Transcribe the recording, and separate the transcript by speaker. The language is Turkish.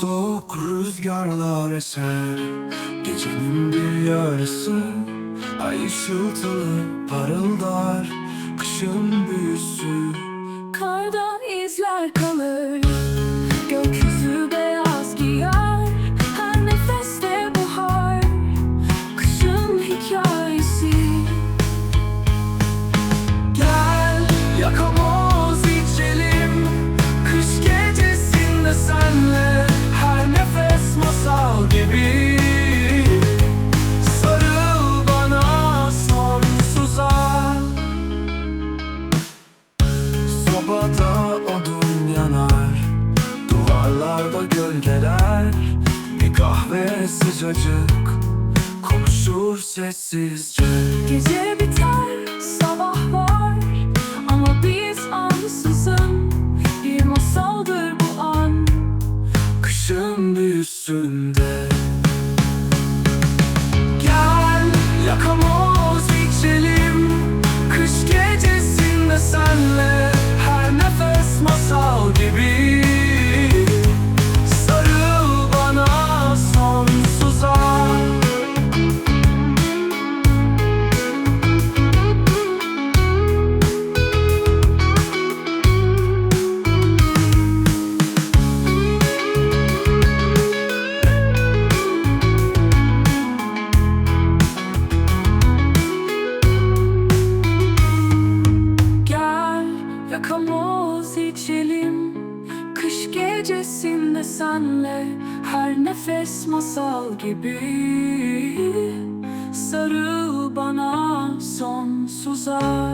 Speaker 1: Soğuk rüzgarlar eser. Gecenin bir yarısı Ay ışıltılı parıldar. Kışın büyüsü
Speaker 2: Karda izler kalır
Speaker 1: Duvarlarda gölgeler Bir kahve sıcacık Konuşur sessizce.
Speaker 2: Gece biter sabah var Ama biz ansızın Bir masaldır bu an.
Speaker 1: Kışın büyüsünde
Speaker 2: gecesinde senle Her nefes masal gibi. Sarıl bana sonsuza